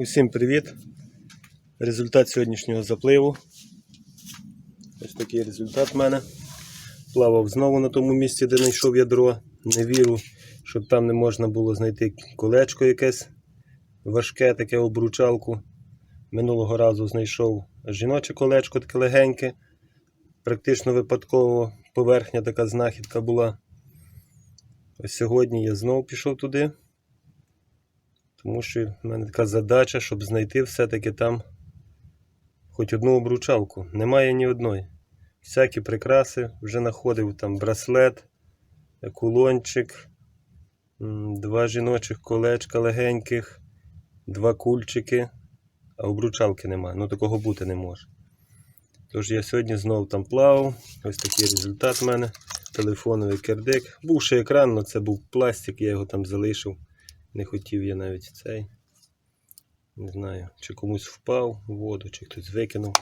Усім привіт! Результат сьогоднішнього запливу. Ось такий результат в мене. Плавав знову на тому місці, де знайшов ядро. Не вірю, щоб там не можна було знайти колечко якесь важке, таке обручалку. Минулого разу знайшов жіноче колечко, таке легеньке. Практично випадково поверхня така знахідка була. Ось сьогодні я знову пішов туди. Тому що в мене така задача, щоб знайти все-таки там хоч одну обручалку. Немає ні одної. Всякі прикраси вже знаходив там браслет, кулончик, два жіночих колечка легеньких, два кульчики, а обручалки немає. Ну такого бути не може. Тож я сьогодні знову там плавав. Ось такий результат в мене. Телефоновий кердик. Був ще екран, але це був пластик, я його там залишив. Не хотів я навіть цей. Не знаю, чи комусь впав у воду, чи хтось викинув.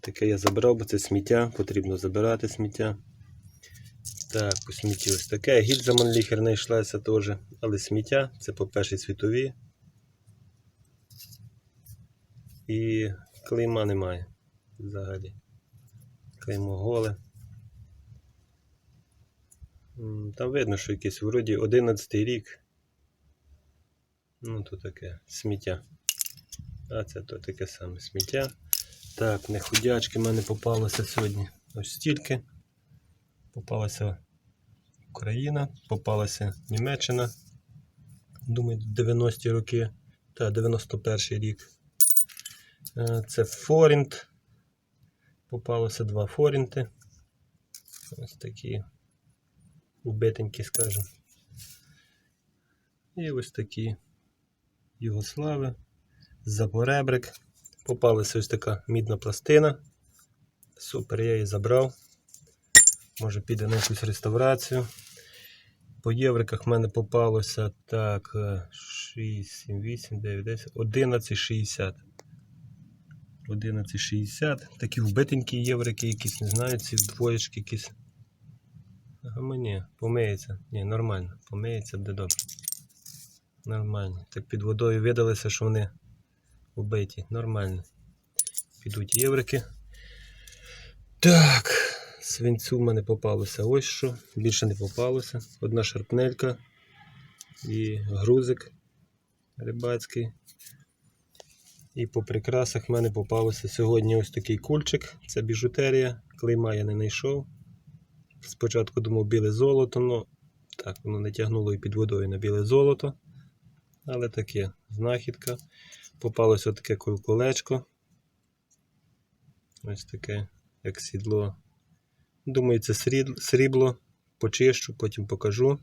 Таке я забрав, бо це сміття, потрібно забирати сміття. Так, по смітті ось таке. Гільза Манліхер знайшлася теж, але сміття це по першій світовій. І клейма немає взагалі. Клеймо голе. Там видно, що якийсь вроді 11 рік. Ну, то таке сміття. А це то таке саме сміття. Так, не ходячки в мене попалося сьогодні. Ось стільки. Попалася Україна, попалася Німеччина. Думаю, 90-ті роки. Та 91-й рік. Е, Це Форінт. Попалося два Форінти. Ось такі убитенькі, скажімо. І ось такі Югослави, Запоребрик. Попалася ось така мідна пластина. Супер, я її забрав. Може піде на якусь реставрацію. По євриках в мене попалося так 6, 7, 8, 9, 10, 11,60. 11,60. Такі вбитенькі єврики якісь, не знаю, ці двоєчки якісь. А мені, помиється. Ні, нормально. Помиється, буде добре. Нормально. Так під водою видалося, що вони убиті. Нормально. Підуть єврики. Так, свинцю в мене попалося ось що. Більше не попалося. Одна шарпнелька і грузик рибацький. І по прикрасах в мене попалося сьогодні ось такий кульчик. Це біжутерія. Клейма я не знайшов. Спочатку думав біле золото, але так, воно не тягнуло і під водою на біле золото. Але таке знахідка. Попалося таке колечко. Ось таке, як сідло. Думаю, це срібло. Почищу, потім покажу.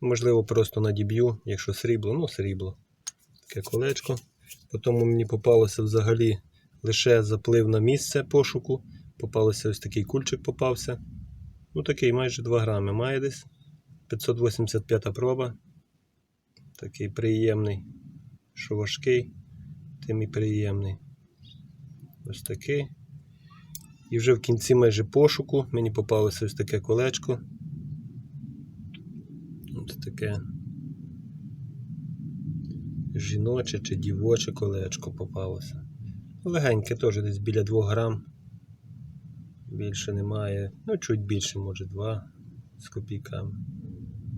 Можливо, просто надіб'ю, якщо срібло, ну срібло. Таке колечко. Потім мені попалося взагалі лише заплив на місце пошуку. Попалося ось такий кульчик попався. Ну такий майже 2 грами має десь. 585 проба. Такий приємний, що важкий, тим і приємний. Ось такий. І вже в кінці майже пошуку мені попалося ось таке колечко. Ось таке жіноче чи дівоче колечко попалося. Легеньке теж десь біля 2 грам. Більше немає. Ну, чуть більше, може, 2 з копійками.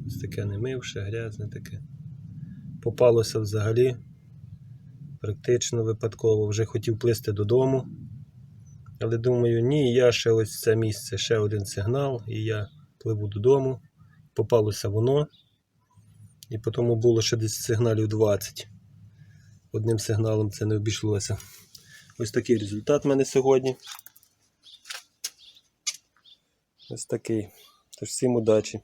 Ось таке не мивше, грязне таке. Попалося взагалі. Практично випадково. Вже хотів плисти додому. Але думаю, ні, я ще ось це місце, ще один сигнал, і я пливу додому. Попалося воно. І потім було ще десь сигналів 20. Одним сигналом це не обійшлося. Ось такий результат в мене сьогодні. Ось такий. Тож всім удачі.